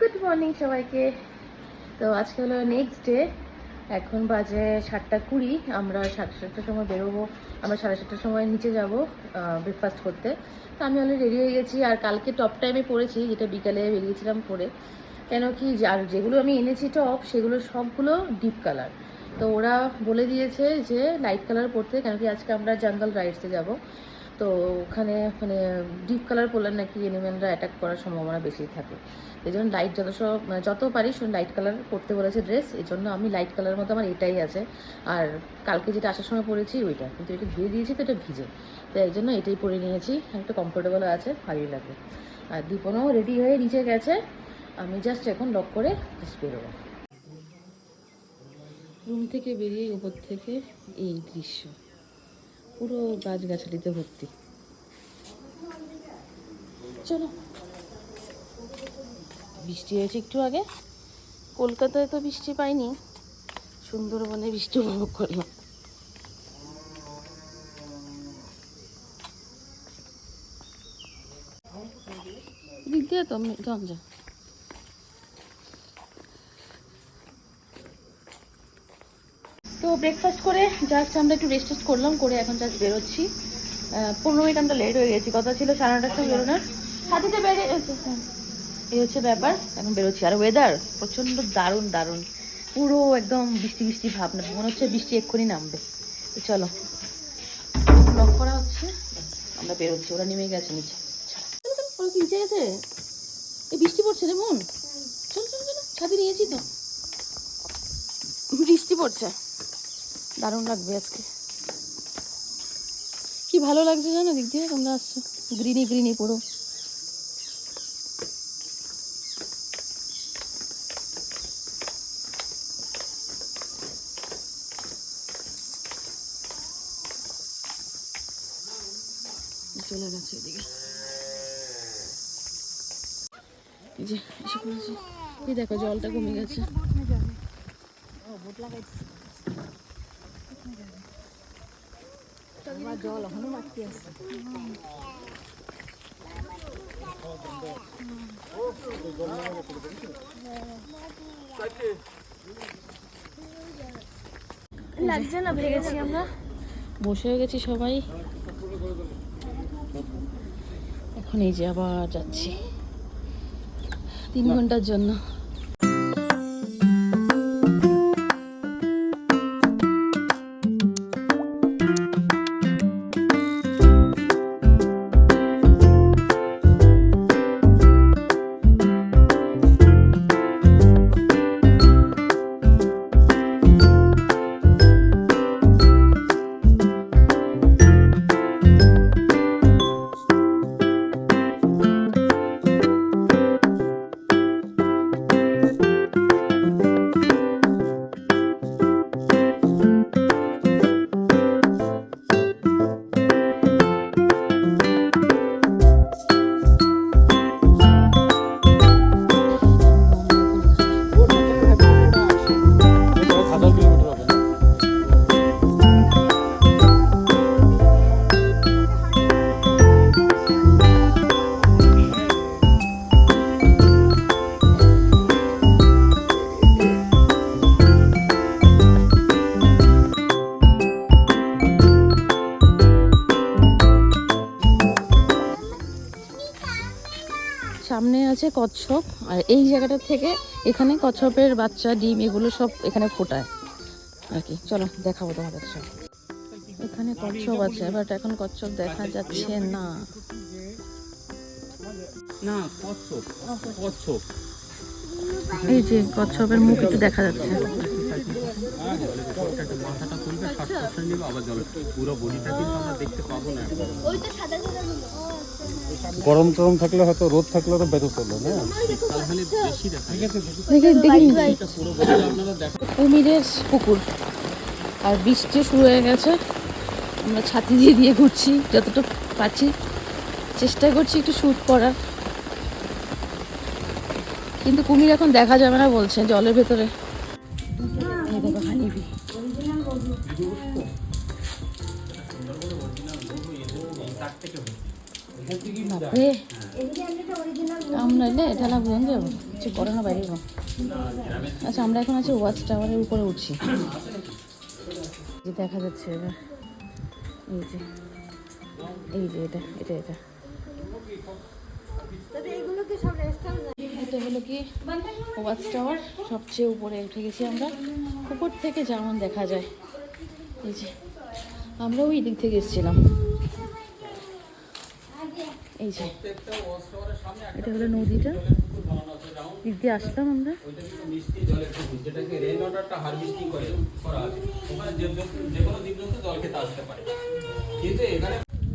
Good morning সবাইকে। তো আজকে হলো নেক্সট ডে এখন বাজে সাতটা কুড়ি, আমরা সাড়ে সাতটার সময় বেরোবো। আমরা সাড়ে সাতটার সময় নিচে যাব ব্রেকফাস্ট করতে। তো আমি অলরেডি রেডি হয়ে গেছি, আর কালকে টপ টাইমে পরেছি যেটা বিকালে বেরিয়েছিলাম পরে কেন কি আর যেগুলো আমি এনেছি টপ সেগুলো সবগুলো ডিপ কালার তো ওরা বলে দিয়েছে যে লাইট কালার পরতে, কেন কি আজকে আমরা জঙ্গল রাইডসে যাব। তো ওখানে মানে ডিপ কালার পরলে নাকি এনিমেলরা অ্যাটাক করার সম্ভাবনা বেশি থাকে। এই জন্য লাইট যত সব মানে যত পারি লাইট কালার পরতে বলেছে ড্রেস এই জন্য আমি লাইট কালারের মতো আমার এটাই আছে। আর কালকে যেটা আসার সময় পরেছি ওইটা, কিন্তু এটা ধুয়ে দিয়েছি তো এটা ভিজে। তো এই জন্য এটাই পরে নিয়েছি, একটা কমফোর্টেবল আছে, ভালোই লাগে আর দীপনও রেডি হয়ে নিচে গেছে, আমি জাস্ট এখন লক করে বেরোবো। রুম থেকে বেরিয়ে উপর থেকে এই দৃশ্য। পুরো গাছগাছালিতে ভর্তি। চলো। বৃষ্টি হয়েছে একটু আগে। কলকাতায় তো বৃষ্টি পাইনি। সুন্দরবনে বৃষ্টি উপভোগ করলাম। দিক দিয়ে তো যা ব্রেকফাস্ট করে জাস্ট আমরা একটু রেস্ট টেস্ট করলাম করে এখন জাস্ট বেরোচ্ছি। পনেরো মিনিট আমরা লেট হয়ে গেছি কথা ছিল সাড়ে নটার সময় বেরোনোর। সাথে বেরিয়ে এই হচ্ছে ব্যাপার এখন বেরোচ্ছি। আর ওয়েদার প্রচণ্ড দারুণ দারুণ। পুরো একদম বৃষ্টি বৃষ্টি ভাব না মনে হচ্ছে বৃষ্টি এক্ষুনি নামবে। তো চলো। লক করা হচ্ছে। আমরা বেরোচ্ছি ওরা নেমে গেছে নিচে। নিচে গেছে? এই বৃষ্টি পড়ছে রে চল চল চল। ছাদে নিয়েছি তো। বৃষ্টি পড়ছে। দারুণ লাগবে আজকে। কি ভালো লাগছে জানো দিক দিয়ে তোমরা আসছো। গ্রিনি গ্রিনি পুরো। চলে গেছে এদিকে। এই যে এসে পড়েছি। এই দেখো জলটা কমে গেছে। লাগছে না ভেগেছি আমরা বসে হয়ে গেছি সবাই। এখন এই যে আবার যাচ্ছি। তিন ঘণ্টার জন্য। সামনে আছে কচ্ছপ, আর এই জায়গাটা থেকে এখানে কচ্ছপের বাচ্চা, ডিম, এগুলো সব এখানে ফোটায়। আর কি, চলো দেখাবো তোমাদের সব। এখানে কচ্ছপ আছে বাট এখন কচ্ছপ দেখা যাচ্ছে না। না কচ্ছপ কচ্ছপ। এই যে কচ্ছপের মুখ একটু দেখা যাচ্ছে। মাথাটা খুলবে ষাট পার্সেন্ট নিবে আবার জলে পুরো বডিটা কিন্তু আমরা দেখতে পাবো না এখন। গরম টরম থাকলে হয়তো রোদ থাকলে তো বেঁধে চলবে না? কুমিরের পুকুর। আর বৃষ্টি শুরু হয়ে গেছে। আমরা ছাতি দিয়ে দিয়ে ঘুরছি, যতটুকু পাচ্ছি। চেষ্টা করছি একটু শ্যুট করার। কিন্তু কুমির এখন দেখা যাবে না বলছে, জলের ভেতরে। আমরা এটা কিছু না বাইরে আচ্ছা আমরা এখন আছি ওয়াচ টাওয়ারের উপরে উঠছি। দেখা যাচ্ছে এবার। এই যে। এই যে এটা এটা এটা। এটা হলো কি ওয়াচ টাওয়ার সবচেয়ে উপরে উঠে গেছি আমরা। উপর থেকে যেমন দেখা যায়। এই যে আমরা ওই দিক থেকে এসেছিলাম। এই যে এটা হলো নদীটা। দিক দিয়ে আসলাম আমরা। জল খেতে আসতে পারে।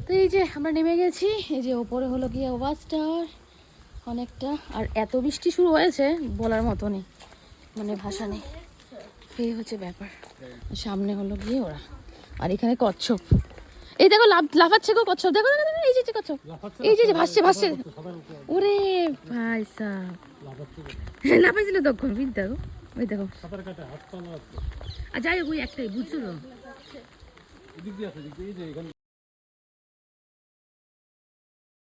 তো এই যে আমরা নেমে গেছি এই যে ওপরে হলো গিয়ে ওয়াচ টাওয়ার অনেকটা। আর এত বৃষ্টি শুরু হয়েছে বলার মতো নেই মানে ভাষা নেই। এই হচ্ছে ব্যাপার। সামনে হলো গিয়ে ওরা। আর এখানে কচ্ছপ। এই দেখো লাফ লাফাচ্ছে গো কচ্ছপ। দেখো এই যে কচ্ছপ। এই যে ভাসছে ভাসছে। ওরে ভাই সাহ লাফাইছিল তখন বুঝ দেখো ওই দেখো। সাঁতার কাটে হাত পা আছে আর যাই হোক ওই একটাই বুঝছ তো?